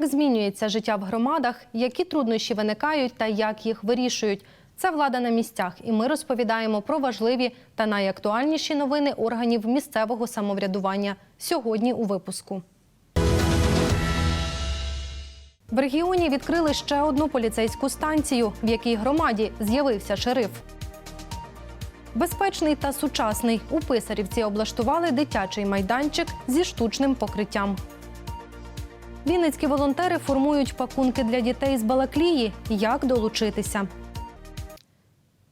Як змінюється життя в громадах, які труднощі виникають та як їх вирішують? Це влада на місцях, і ми розповідаємо про важливі та найактуальніші новини органів місцевого самоврядування сьогодні у випуску. В регіоні відкрили ще одну поліцейську станцію, в якій громаді з'явився шериф. Безпечний та сучасний у Писарівці облаштували дитячий майданчик зі штучним покриттям. Вінницькі волонтери формують пакунки для дітей з Балаклії. Як долучитися?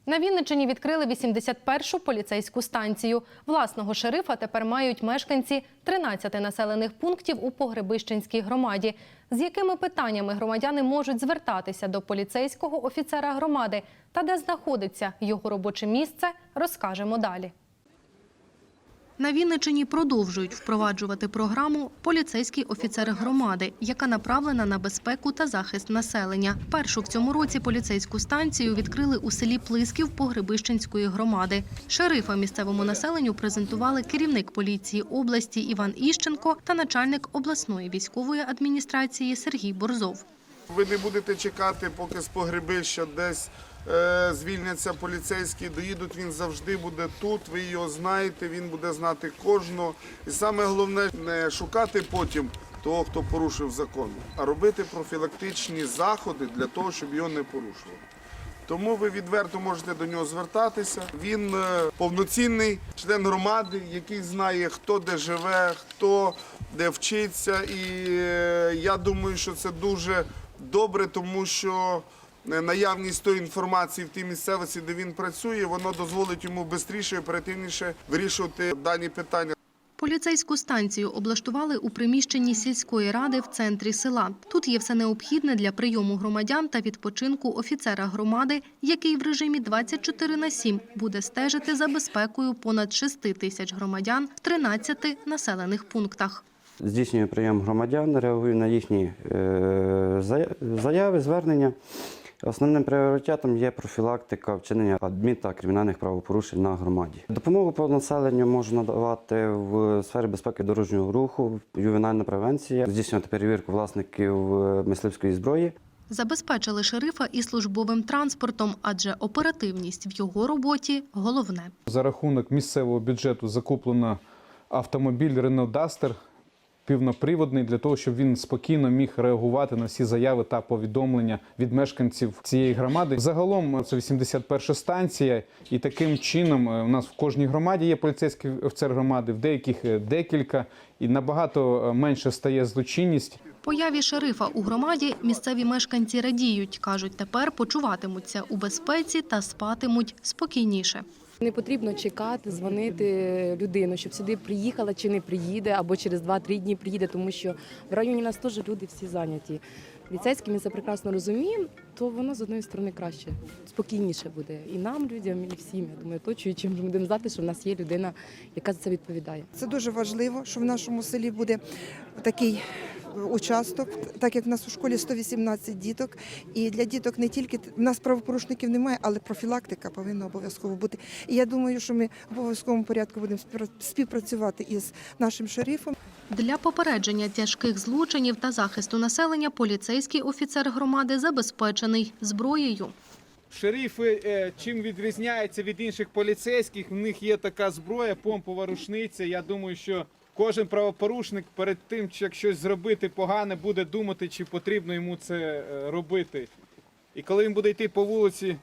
На Вінниччині відкрили 81-шу поліцейську станцію. Власного шерифа тепер мають мешканці 13 населених пунктів у Погребищенській громаді. З якими питаннями громадяни можуть звертатися до поліцейського офіцера громади та де знаходиться його робоче місце, розкажемо далі. На Вінниччині продовжують впроваджувати програму Поліцейський офіцер громади, яка направлена на безпеку та захист населення. Першу в цьому році поліцейську станцію відкрили у селі Плисків Погребищенської громади. Шерифа місцевому населенню презентували керівник поліції області Іван Іщенко та начальник обласної військової адміністрації Сергій Борзов. Ви не будете чекати, поки з погребища десь звільняться поліцейські, доїдуть, він завжди буде тут, ви його знаєте, він буде знати кожного. І саме головне не шукати потім того, хто порушив закон, а робити профілактичні заходи для того, щоб його не порушували. Тому ви відверто можете до нього звертатися. Він е, повноцінний член громади, який знає, хто де живе, хто де вчиться. І е, я думаю, що це дуже добре, тому що е, наявність тої інформації в тій місцевості, де він працює, воно дозволить йому швидше і оперативніше вирішувати дані питання. Поліцейську станцію облаштували у приміщенні сільської ради в центрі села. Тут є все необхідне для прийому громадян та відпочинку офіцера громади, який в режимі 24 на 7 буде стежити за безпекою понад 6 тисяч громадян в 13 населених пунктах. Здійснює прийом громадян, реагує на їхні е, заяви, звернення. Основним пріоритетом є профілактика вчинення адмін та кримінальних правопорушень на громаді. Допомогу по населенню можна надавати в сфері безпеки дорожнього руху, ювенальна превенція, здійснювати перевірку власників е, мисливської зброї. Забезпечили шерифа і службовим транспортом, адже оперативність в його роботі головне. За рахунок місцевого бюджету закуплено автомобіль Renault Duster півноприводний для того, щоб він спокійно міг реагувати на всі заяви та повідомлення від мешканців цієї громади. Загалом це 81 станція, і таким чином е, у нас в кожній громаді є поліцейський офіцер громади, в деяких е, декілька, і набагато е, менше стає злочинність. Появі шерифа у громаді місцеві мешканці радіють. Кажуть, тепер почуватимуться у безпеці та спатимуть спокійніше. Не потрібно чекати, дзвонити людину, щоб сюди приїхала чи не приїде, або через 2-3 дні приїде, тому що в районі нас теж люди всі зайняті. Ліцейські ми це прекрасно розуміємо, то воно з одної сторони краще, спокійніше буде і нам, людям, і всім. Я думаю, оточуючим будемо знати, що в нас є людина, яка за це відповідає. Це дуже важливо, що в нашому селі буде такий участок, так як в нас у школі 118 діток. І для діток не тільки в нас правопорушників немає, але профілактика повинна обов'язково бути. І я думаю, що ми в обов'язковому порядку будемо співпра- співпрацювати із нашим шерифом. Для попередження тяжких злочинів та захисту населення поліцейський офіцер громади забезпечений зброєю. Шерифи е, чим відрізняються від інших поліцейських, в них є така зброя, помпова рушниця. Я думаю, що кожен правопорушник перед тим, як щось зробити погане, буде думати, чи потрібно йому це е, робити. І коли він буде йти по вулиці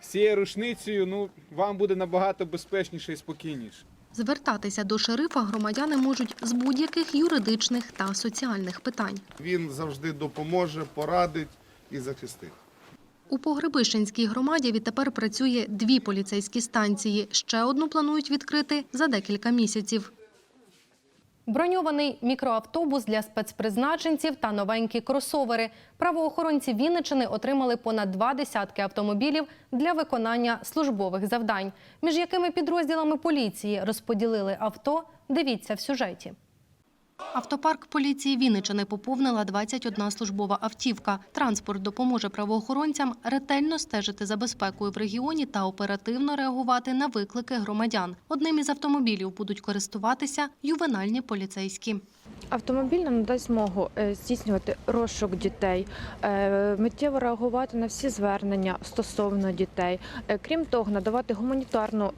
з цією рушницею, ну вам буде набагато безпечніше і спокійніше. Звертатися до шерифа громадяни можуть з будь-яких юридичних та соціальних питань. Він завжди допоможе, порадить і захистить. У Погребищенській громаді відтепер працює дві поліцейські станції. Ще одну планують відкрити за декілька місяців. Броньований мікроавтобус для спецпризначенців та новенькі кросовери. Правоохоронці Вінничини отримали понад два десятки автомобілів для виконання службових завдань. Між якими підрозділами поліції розподілили авто, дивіться в сюжеті. Автопарк поліції Вінничини поповнила 21 службова автівка. Транспорт допоможе правоохоронцям ретельно стежити за безпекою в регіоні та оперативно реагувати на виклики громадян. Одним із автомобілів будуть користуватися ювенальні поліцейські. Автомобіль нам надасть змогу е, здійснювати розшук дітей, е, миттєво реагувати на всі звернення стосовно дітей. Е, Крім того, надавати гуманітарну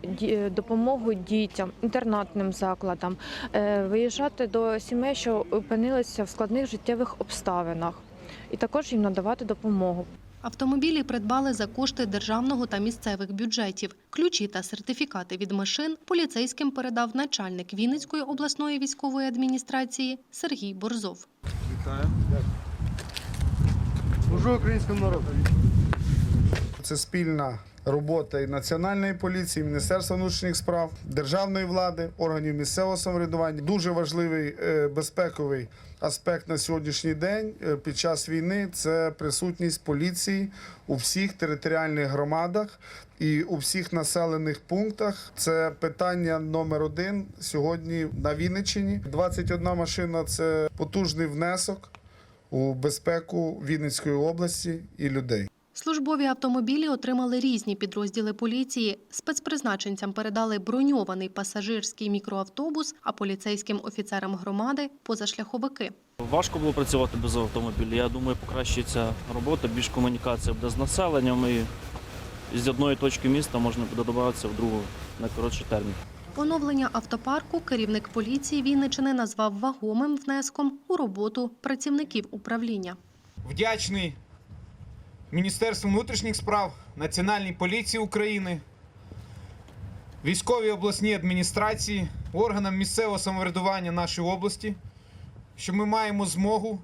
допомогу дітям, інтернатним закладам, виїжджати до сімей, що опинилися в складних життєвих обставинах, і також їм надавати допомогу. Автомобілі придбали за кошти державного та місцевих бюджетів. Ключі та сертифікати від машин поліцейським передав начальник Вінницької обласної військової адміністрації Сергій Борзов. Вітаю українському народу. Це спільна робота і національної поліції, і Міністерства внутрішніх справ, державної влади, органів місцевого самоврядування. Дуже важливий е, безпековий аспект на сьогоднішній день е, під час війни це присутність поліції у всіх територіальних громадах і у всіх населених пунктах. Це питання номер один сьогодні на Вінниччині. 21 машина це потужний внесок у безпеку Вінницької області і людей. Службові автомобілі отримали різні підрозділи поліції. Спецпризначенцям передали броньований пасажирський мікроавтобус, а поліцейським офіцерам громади позашляховики. Важко було працювати без автомобіля. Я думаю, покращиться робота, більш комунікація буде з населенням і з одної точки міста можна буде добратися в другу на коротший термін. Оновлення автопарку керівник поліції Вінничини назвав вагомим внеском у роботу працівників управління. Вдячний Міністерству внутрішніх справ, Національній поліції України, військовій обласній адміністрації, органам місцевого самоврядування нашої області, що ми маємо змогу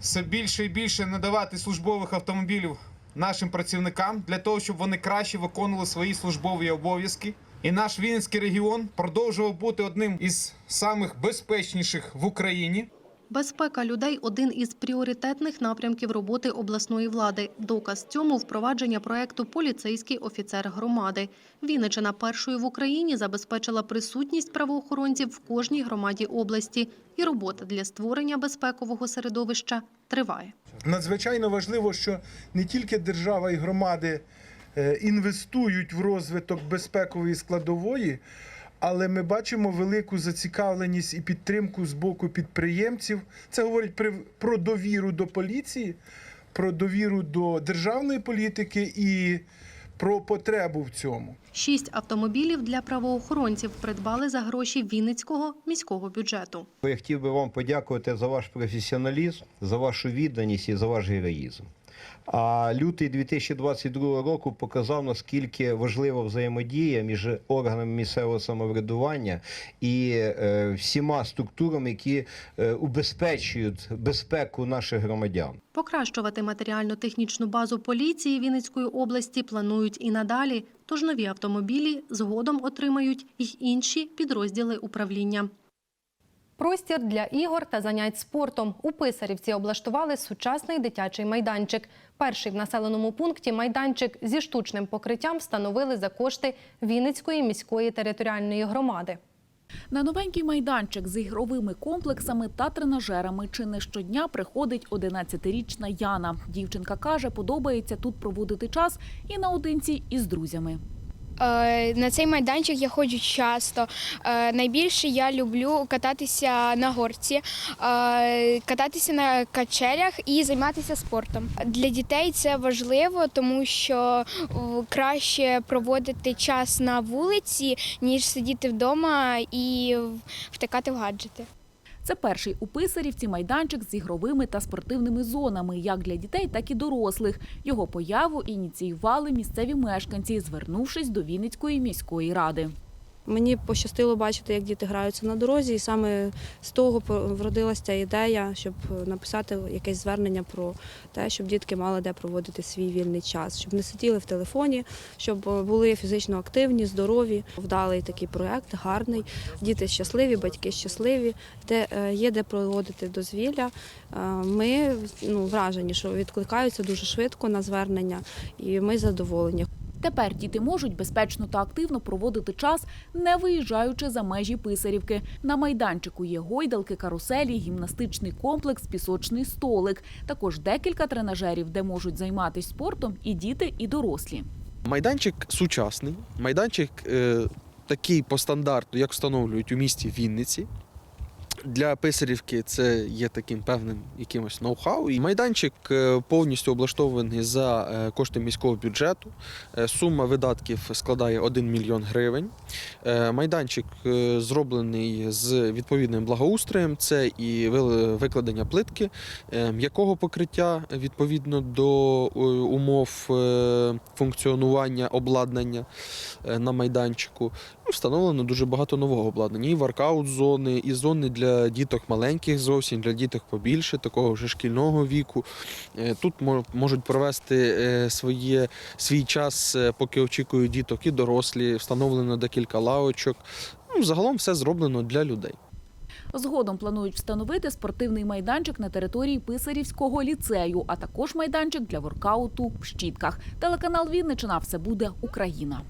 все більше і більше надавати службових автомобілів нашим працівникам для того, щоб вони краще виконували свої службові обов'язки. І наш Вінницький регіон продовжував бути одним із самих безпечніших в Україні. Безпека людей один із пріоритетних напрямків роботи обласної влади. Доказ цьому впровадження проекту Поліцейський офіцер громади. Вінничина першою в Україні забезпечила присутність правоохоронців в кожній громаді області, і робота для створення безпекового середовища триває. Надзвичайно важливо, що не тільки держава і громади е, інвестують в розвиток безпекової складової, але ми бачимо велику зацікавленість і підтримку з боку підприємців. Це говорить при- про довіру до поліції, про довіру до державної політики і про потребу в цьому. Шість автомобілів для правоохоронців придбали за гроші Вінницького міського бюджету. Я хотів би вам подякувати за ваш професіоналізм, за вашу відданість і за ваш героїзм. А лютий 2022 року показав, наскільки важлива взаємодія між органами місцевого самоврядування і е, всіма структурами, які е, убезпечують безпеку наших громадян. Покращувати матеріально-технічну базу поліції Вінницької області планують і надалі, тож нові автомобілі згодом отримають й інші підрозділи управління. Простір для ігор та занять спортом. У Писарівці облаштували сучасний дитячий майданчик. Перший в населеному пункті майданчик зі штучним покриттям встановили за кошти Вінницької міської територіальної громади. На новенький майданчик з ігровими комплексами та тренажерами чи не щодня приходить 11-річна Яна. Дівчинка каже, подобається тут проводити час і наодинці із друзями. Е, На цей майданчик я ходжу часто. Е, Найбільше я люблю кататися на горці, е, кататися на качелях і займатися спортом. Для дітей це важливо, тому що краще проводити час на вулиці, ніж сидіти вдома і втикати в гаджети. Це перший у Писарівці майданчик з ігровими та спортивними зонами, як для дітей, так і дорослих. Його появу ініціювали місцеві мешканці, звернувшись до Вінницької міської ради. Мені пощастило бачити, як діти граються на дорозі, і саме з того вродилася ця ідея, щоб написати якесь звернення про те, щоб дітки мали де проводити свій вільний час, щоб не сиділи в телефоні, щоб були фізично активні, здорові. Вдалий такий проект, гарний. Діти щасливі, батьки щасливі, де е, є де проводити дозвілля. Е, Ми ну, вражені, що відкликаються дуже швидко на звернення, і ми задоволені. Тепер діти можуть безпечно та активно проводити час, не виїжджаючи за межі Писарівки. На майданчику є гойдалки, каруселі, гімнастичний комплекс, пісочний столик. Також декілька тренажерів, де можуть займатися спортом і діти, і дорослі. Майданчик сучасний, майданчик е, такий по стандарту, як встановлюють у місті Вінниці. Для Писарівки це є таким певним якимось ноу-хау. Майданчик е, повністю облаштований за е, кошти міського бюджету. Е, Сума видатків складає 1 мільйон гривень. Майданчик зроблений з відповідним благоустроєм. Це і викладення плитки, м'якого покриття відповідно до умов функціонування обладнання на майданчику. Ну, Встановлено дуже багато нового обладнання. І воркаут-зони, і зони для діток маленьких зовсім, для діток побільше, такого вже шкільного віку. Е, Тут можуть провести е, своє, свій час, е, поки очікують діток і дорослі. Встановлено декілька лавочок. Ну, загалом все зроблено для людей. Згодом планують встановити спортивний майданчик на території Писарівського ліцею, а також майданчик для воркауту в Щітках. Телеканал Вінничина все буде Україна.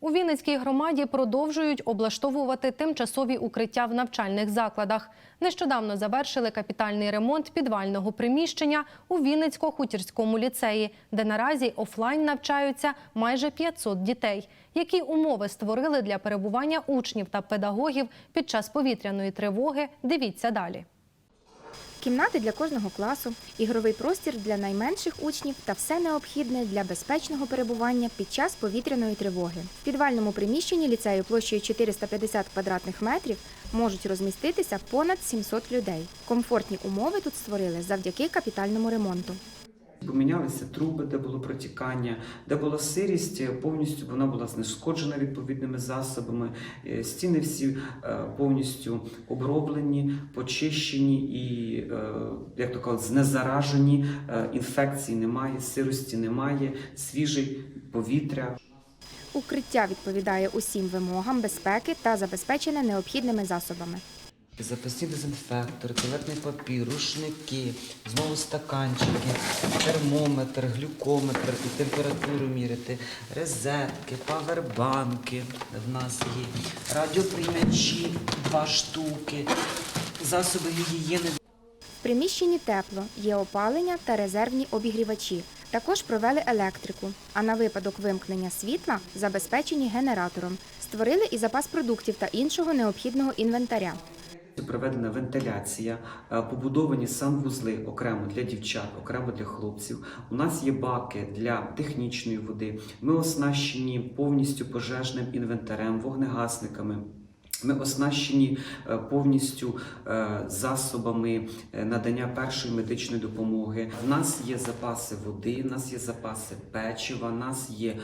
У Вінницькій громаді продовжують облаштовувати тимчасові укриття в навчальних закладах. Нещодавно завершили капітальний ремонт підвального приміщення у Вінницько-Хутірському ліцеї, де наразі офлайн навчаються майже 500 дітей. Які умови створили для перебування учнів та педагогів під час повітряної тривоги? Дивіться далі. Кімнати для кожного класу, ігровий простір для найменших учнів та все необхідне для безпечного перебування під час повітряної тривоги. В підвальному приміщенні ліцею площею 450 квадратних метрів можуть розміститися понад 700 людей. Комфортні умови тут створили завдяки капітальному ремонту. Помінялися труби, де було протікання, де була сирість, повністю вона була знешкоджена відповідними засобами. Е, Стіни всі е, повністю оброблені, почищені і, е, як то кажуть, знезаражені. Інфекцій немає, сирості немає, свіже повітря. Укриття відповідає усім вимогам безпеки та забезпечене необхідними засобами. Запасні дезінфектори, туалетний папір, рушники, знову стаканчики, термометр, глюкометр, і температуру міряти, розетки, павербанки в нас є, радіоприймачі два штуки, засоби гігієни В приміщенні тепло, є опалення та резервні обігрівачі. Також провели електрику, а на випадок вимкнення світла забезпечені генератором. Створили і запас продуктів та іншого необхідного інвентаря. Проведена вентиляція, е, побудовані санвузли окремо для дівчат, окремо для хлопців. У нас є баки для технічної води. Ми оснащені повністю пожежним інвентарем, вогнегасниками. Ми оснащені е, повністю е, засобами е, надання першої медичної допомоги. У нас є запаси води, у нас є запаси печива, у нас є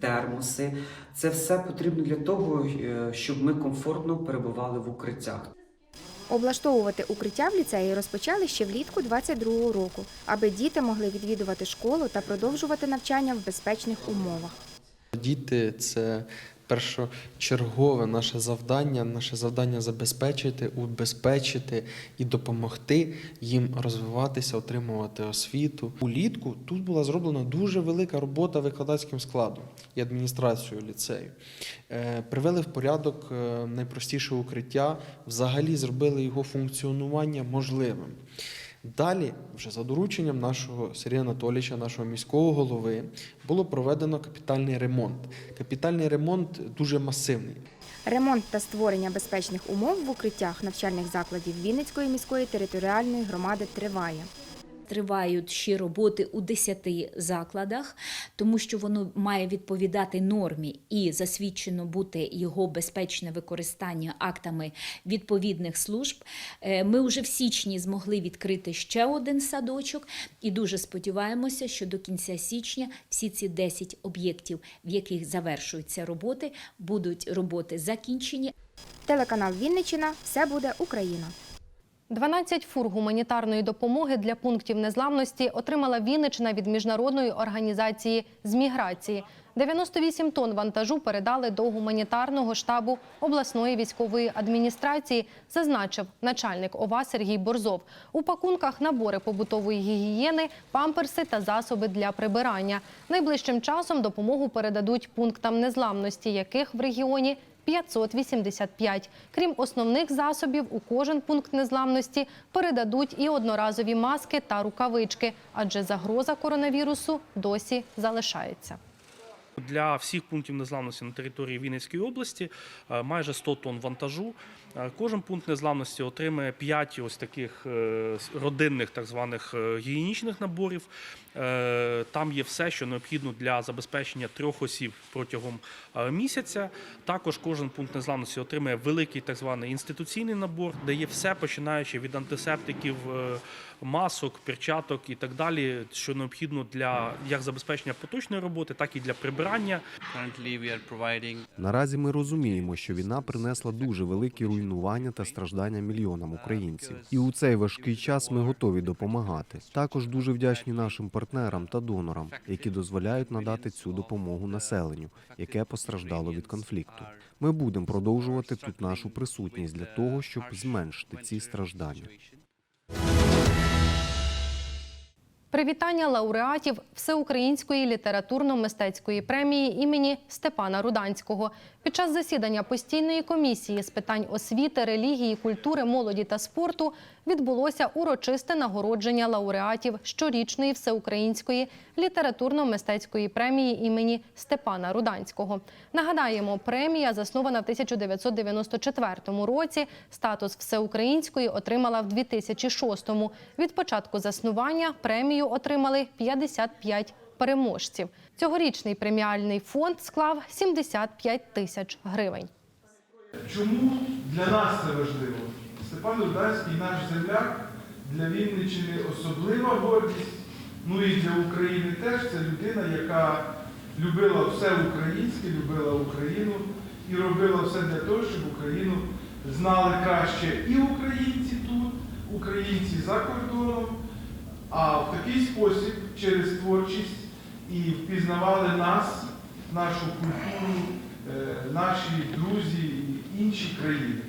термоси. Це все потрібно для того, щоб ми комфортно перебували в укриттях. Облаштовувати укриття в ліцеї розпочали ще влітку 22-го року, аби діти могли відвідувати школу та продовжувати навчання в безпечних умовах. Діти це першочергове наше завдання. Наше завдання забезпечити, убезпечити і допомогти їм розвиватися, отримувати освіту. Улітку тут була зроблена дуже велика робота викладацьким складом і адміністрацією ліцею. Е, Привели в порядок е, найпростіше укриття, взагалі зробили його функціонування можливим. Далі, вже за дорученням нашого Сергія Анатолійовича, нашого міського голови, було проведено капітальний ремонт. Капітальний ремонт дуже масивний. Ремонт та створення безпечних умов в укриттях навчальних закладів Вінницької міської територіальної громади триває. Тривають ще роботи у 10 закладах, тому що воно має відповідати нормі і засвідчено бути його безпечне використання актами відповідних служб. Е, Ми вже в січні змогли відкрити ще один садочок, і дуже сподіваємося, що до кінця січня всі ці 10 об'єктів, в яких завершуються роботи, будуть роботи закінчені. Телеканал Вінничина все буде Україна. 12 фур гуманітарної допомоги для пунктів незламності отримала Вінниччина від міжнародної організації з міграції. 98 тонн вантажу передали до гуманітарного штабу обласної військової адміністрації, зазначив начальник ОВА Сергій Борзов. У пакунках набори побутової гігієни, памперси та засоби для прибирання. Найближчим часом допомогу передадуть пунктам незламності, яких в регіоні 585. Крім основних засобів, у кожен пункт незламності передадуть і одноразові маски та рукавички, адже загроза коронавірусу досі залишається. Для всіх пунктів незламності на території Вінницької області е, майже 100 тонн вантажу. Кожен пункт незламності отримає 5 ось таких е, родинних так званих е, гігієнічних наборів. Е, Там є все, що необхідно для забезпечення трьох осіб протягом місяця. Також кожен пункт незламності отримає великий так званий інституційний набор, де є все, починаючи від антисептиків, масок, перчаток і так далі, що необхідно для як забезпечення поточної роботи, так і для прибирання. Наразі ми розуміємо, що війна принесла дуже великі руйнування та страждання мільйонам українців. І у цей важкий час ми готові допомагати. Також дуже вдячні нашим партнерам та донорам, які дозволяють надати цю допомогу населенню, яке постраждало від конфлікту. Ми будемо продовжувати тут нашу присутність для того, щоб зменшити ці страждання. Привітання лауреатів Всеукраїнської літературно-мистецької премії імені Степана Руданського. Під час засідання постійної комісії з питань освіти, релігії, культури, молоді та спорту відбулося урочисте нагородження лауреатів щорічної всеукраїнської літературно-мистецької премії імені Степана Руданського. Нагадаємо, премія заснована в 1994 році. Статус всеукраїнської отримала в 2006-му. Від початку заснування премію отримали 55 переможців. Цьогорічний преміальний фонд склав 75 тисяч гривень. Чому для нас це важливо? Степан Руданський наш земляк, для Вінниччини особлива гордість. Ну і для України теж це людина, яка любила все українське, любила Україну і робила все для того, щоб Україну знали краще і українці тут, українці за кордоном, а в такий спосіб через творчість і впізнавали нас, нашу культуру, е, наші друзі і інші країни.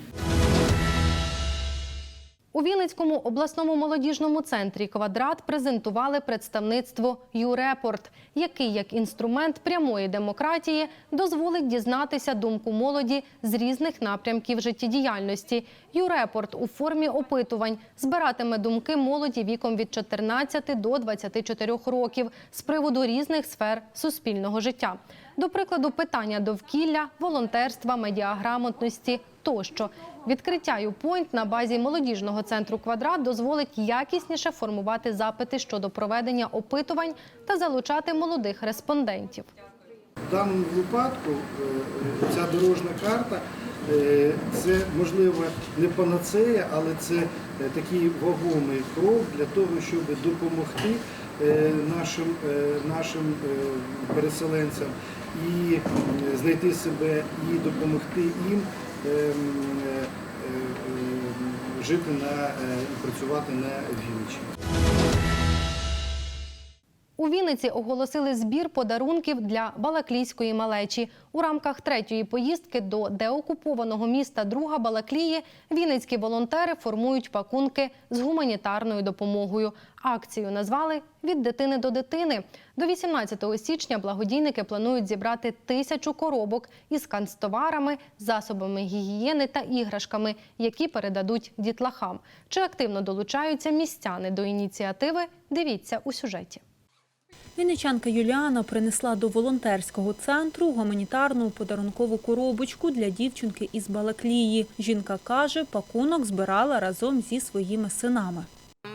У Вінницькому обласному молодіжному центрі Квадрат презентували представництво «Юрепорт», який як інструмент прямої демократії дозволить дізнатися думку молоді з різних напрямків життєдіяльності. «Юрепорт» у формі опитувань збиратиме думки молоді віком від 14 до 24 років з приводу різних сфер суспільного життя. До прикладу, питання довкілля, волонтерства, медіаграмотності тощо. Відкриття «Юпойнт» на базі молодіжного центру «Квадрат» дозволить якісніше формувати запити щодо проведення опитувань та залучати молодих респондентів. В даному випадку е, ця дорожня карта е, це можливо не панацея, але це е, такий вагомий крок для того, щоб допомогти е, нашим, е, е, переселенцям і знайти себе, і допомогти їм е, м, е, е, жити на е, і працювати на Вінниччині. У Вінниці оголосили збір подарунків для Балаклійської малечі. У рамках третьої поїздки до деокупованого міста Друга Балаклії вінницькі волонтери формують пакунки з гуманітарною допомогою. Акцію назвали Від дитини до дитини. До 18 січня благодійники планують зібрати тисячу коробок із канцтоварами, засобами гігієни та іграшками, які передадуть дітлахам. Чи активно долучаються містяни до ініціативи? Дивіться у сюжеті. Вінничанка Юліана принесла до волонтерського центру гуманітарну подарункову коробочку для дівчинки із Балаклії. Жінка каже, пакунок збирала разом зі своїми синами.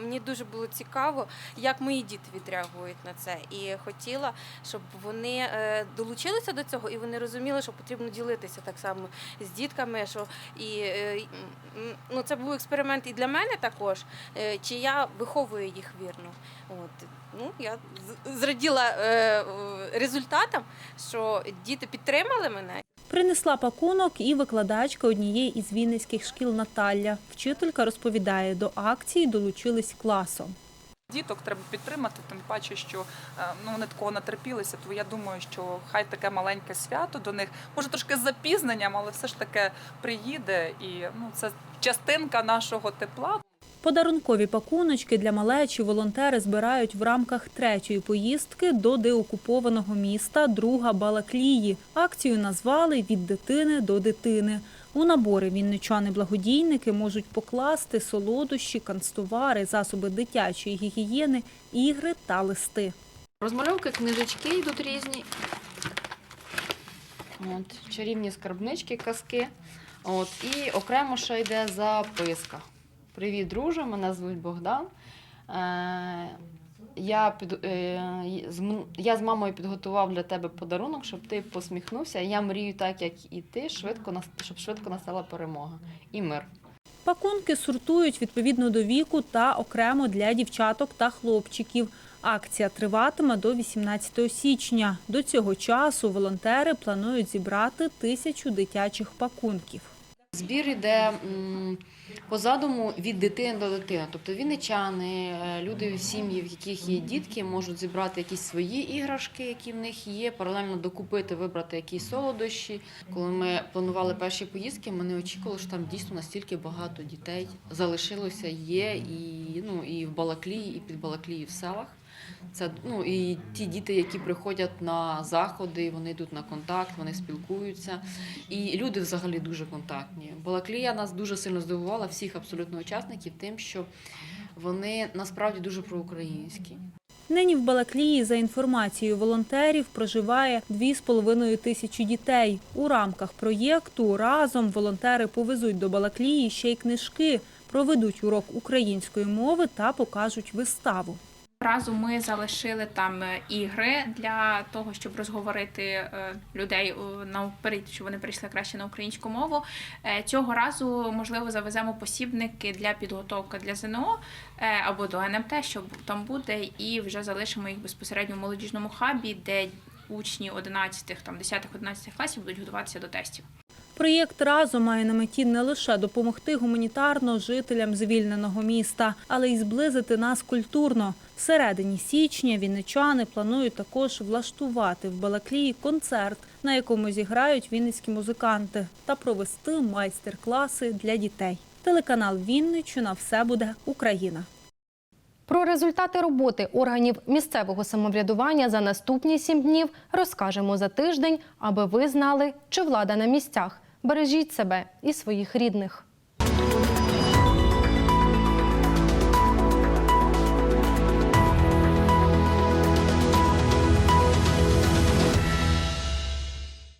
Мені дуже було цікаво, як мої діти відреагують на це. І хотіла, щоб вони е, долучилися до цього і вони розуміли, що потрібно ділитися так само з дітками. Що і е, ну, це був експеримент і для мене також, е, чи я виховую їх вірно. От ну я зраділа результатам, що діти підтримали мене. Принесла пакунок і викладачка однієї із вінницьких шкіл Наталя. Вчителька розповідає, до акції долучились класом. Діток треба підтримати, тим паче, що е, ну вони такого натерпілися. То я думаю, що хай таке маленьке свято до них, може трошки з запізненням, але все ж таки приїде, і ну це частинка нашого тепла. Подарункові пакуночки для малечі волонтери збирають в рамках третьої поїздки до деокупованого міста Друга Балаклії. Акцію назвали Від дитини до дитини. У набори вінничани-благодійники можуть покласти солодощі, канцтовари, засоби дитячої гігієни, ігри та листи. Розмальовки, книжечки йдуть різні. От, чарівні скарбнички, казки. От, і окремо ще йде записка. Привіт, друже, мене звуть Богдан. Е, я, під, е, я з мамою підготував для тебе подарунок, щоб ти посміхнувся. Я мрію так, як і ти, швидко, щоб швидко настала перемога і мир. Пакунки сортують відповідно до віку та окремо для дівчаток та хлопчиків. Акція триватиме до 18 січня. До цього часу волонтери планують зібрати тисячу дитячих пакунків. Збір іде м, по задуму від дитини до дитини. Тобто вінничани, е, люди в сім'ї, в яких є дітки, можуть зібрати якісь свої іграшки, які в них є, паралельно докупити, вибрати якісь солодощі. Коли ми планували перші поїздки, ми не очікували, що там дійсно настільки багато дітей залишилося, є і, ну, і в Балаклії, і під Балаклії в селах. Це ну і ті діти, які приходять на заходи, вони йдуть на контакт, вони спілкуються. І люди взагалі дуже контактні. Балаклія нас дуже сильно здивувала всіх абсолютно учасників тим, що вони насправді дуже проукраїнські. Нині в Балаклії, за інформацією волонтерів, проживає 2,5 тисячі дітей. У рамках проєкту разом волонтери повезуть до Балаклії ще й книжки, проведуть урок української мови та покажуть виставу. Разом ми залишили там е, ігри для того, щоб розговорити е, людей наперед, щоб вони прийшли краще на українську мову. Е, Цього разу, можливо, завеземо посібники для підготовки для ЗНО або до НМТ, що там буде, і вже залишимо їх безпосередньо в молодіжному хабі, де учні 11, там 10-11 класів будуть готуватися до тестів. Проєкт разом має на меті не лише допомогти гуманітарно жителям звільненого міста, але й зблизити нас культурно. Всередині січня вінничани планують також влаштувати в Балаклії концерт, на якому зіграють вінницькі музиканти, та провести майстер-класи для дітей. Телеканал Вінниччина все буде Україна. Про результати роботи органів місцевого самоврядування за наступні сім днів розкажемо за тиждень, аби ви знали, чи влада на місцях. Бережіть себе і своїх рідних.